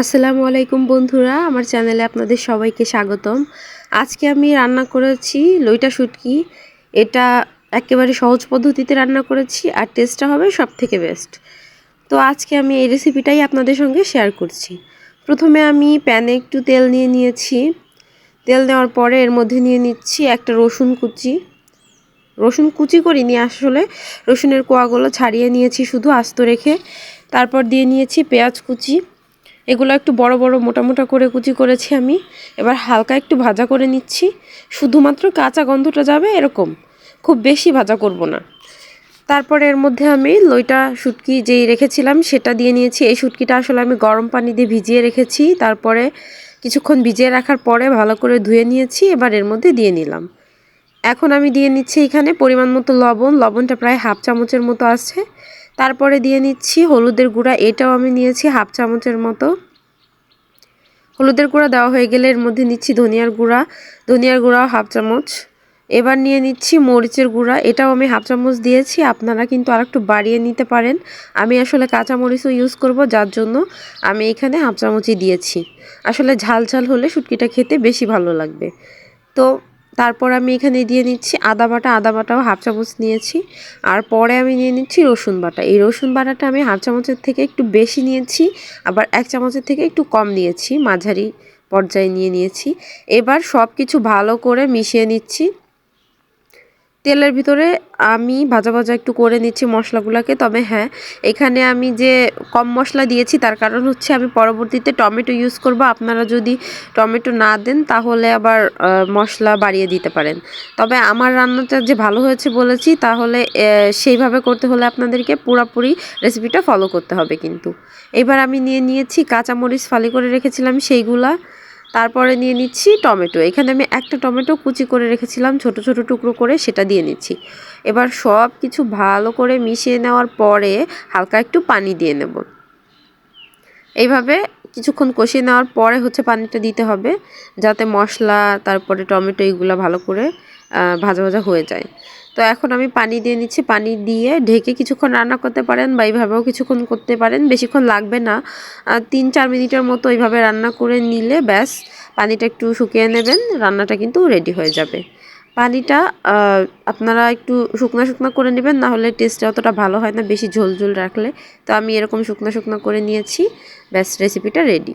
আসসালামু আলাইকুম বন্ধুরা, আমার চ্যানেলে আপনাদের সবাইকে স্বাগতম। আজকে আমি রান্না করেছি লইটা শুটকি। এটা একেবারে সহজ পদ্ধতিতে রান্না করেছি আর টেস্টটা হবে সব থেকে বেস্ট তো আজকে আমি এই রেসিপিটাই আপনাদের সঙ্গে শেয়ার করছি। প্রথমে আমি প্যানে একটু তেল নিয়ে নিয়েছি। তেল নেওয়ার পরে এর মধ্যে নিয়ে নিচ্ছি একটা রসুন কুচি। রসুন কুচি করিনি আসলে, রসুনের কোয়াগুলো ছাড়িয়ে নিয়েছি শুধু আস্ত রেখে। তারপর দিয়ে নিয়েছি পেঁয়াজ কুচি। এগুলো একটু বড় বড় মোটা মোটা করে কুচি করেছি আমি। এবার হালকা একটু ভাজা করে নিচ্ছি। শুধুমাত্র কাঁচা গন্ধটা যাবে এরকম। খুব বেশি ভাজা করব না। তারপরে এর মধ্যে আমি লইটা, শুটকি যেই রেখেছিলাম সেটা দিয়ে নিয়েছি। এই শুটকিটা আসলে আমি গরম পানি দিয়ে ভিজিয়ে রেখেছি। তারপরে কিছুক্ষণ ভিজিয়ে রাখার পরে ভালো করে ধুয়ে নিয়েছি। এবার এর মধ্যে দিয়ে নিলাম। এখন আমি দিয়ে নিচ্ছি এখানে পরিমাণ মতো লবণ। লবণটা প্রায় হাফ চামচের মতো আছে। তারপরে দিয়ে নিচ্ছি হলুদের গুঁড়া। এটাও আমি নিয়েছি হাফ চামচের মতো। হলুদের গুঁড়া দেওয়া হয়ে গেলে এর মধ্যে নিচ্ছি ধনিয়ার গুঁড়া। ধনিয়ার গুঁড়াও হাফ চামচ। এবার নিয়ে নিচ্ছি মরিচের গুঁড়া। এটাও আমি হাফ চামচ দিয়েছি। আপনারা কিন্তু আর একটু বাড়িয়ে নিতে পারেন। আমি আসলে কাঁচা মরিচও ইউজ করব, যার জন্য আমি এখানে হাফ চামচই দিয়েছি। আসলে ঝাল ঝাল হলে শুটকিটা খেতে বেশি ভালো লাগবে। তো তারপর আমি এখানে দিয়ে নিচ্ছি আদা বাটা, আদা বাটাও হাফ চামচ নিয়েছি। আর পরে আমি নিয়ে নিচ্ছি রসুন বাটা। এই রসুন বাটাটা আমি হাফ চামচের থেকে একটু বেশি নিয়েছি, আবার এক চামচের থেকে একটু কম নিয়েছি, মাঝারি পর্যায়ে নিয়ে নিয়েছি। এবার সব কিছু ভালো করে মিশিয়ে নিচ্ছি। তেলের ভিতরে আমি ভাজা ভাজা একটু করে নিচ্ছি মশলাগুলোকে। তবে হ্যাঁ এখানে আমি যে কম মশলা দিয়েছি তার কারণ হচ্ছে আমি পরবর্তীতে টমেটো ইউজ করব। আপনারা যদি টমেটো না দেন তাহলে আবার মশলা বাড়িয়ে দিতে পারেন। তবে আমার রান্নাটা যে ভালো হয়েছে বলেছি, তাহলে সেইভাবে করতে হলে আপনাদেরকে পুরোপুরি রেসিপিটা ফলো করতে হবে কিন্তু। এবার আমি নিয়ে নিয়েছি কাঁচামরিচ ফালি করে রেখেছিলাম সেইগুলা। তারপরে নিয়ে নিচ্ছি টমেটো। এখানে আমি একটা টমেটো কুচি করে রেখেছিলাম, ছোট ছোট টুকরো করে সেটা দিয়ে নিচ্ছি। এবার সব কিছু ভালো করে মিশিয়ে নেওয়ার পরে হালকা একটু পানি দিয়ে নেব। এইভাবে কিছুক্ষণ কষিয়ে নেওয়ার পরে হচ্ছে পানিটা দিতে হবে, যাতে মশলা, তারপরে টমেটো, এইগুলো ভালো করে ভাজা ভাজা হয়ে যায়। তো এখন আমি পানি দিয়ে নিচ্ছি। পানি দিয়ে ঢেকে কিছুক্ষণ রান্না করতে পারেন বা এইভাবেও কিছুক্ষণ করতে পারেন। বেশিক্ষণ লাগবে না। তিন চার মিনিটের মতো এইভাবে রান্না করে নিলে ব্যাস, পানিটা একটু শুকিয়ে নেবেন। রান্নাটা কিন্তু রেডি হয়ে যাবে। পানিটা আপনারা একটু শুকনা শুকনো করে নেবেন, না হলে টেস্টটা অতটা ভালো হয় না। বেশি ঝোল ঝোল রাখলে। তো আমি এরকম শুকনো শুকনো করে নিয়েছি। ব্যাস রেসিপিটা রেডি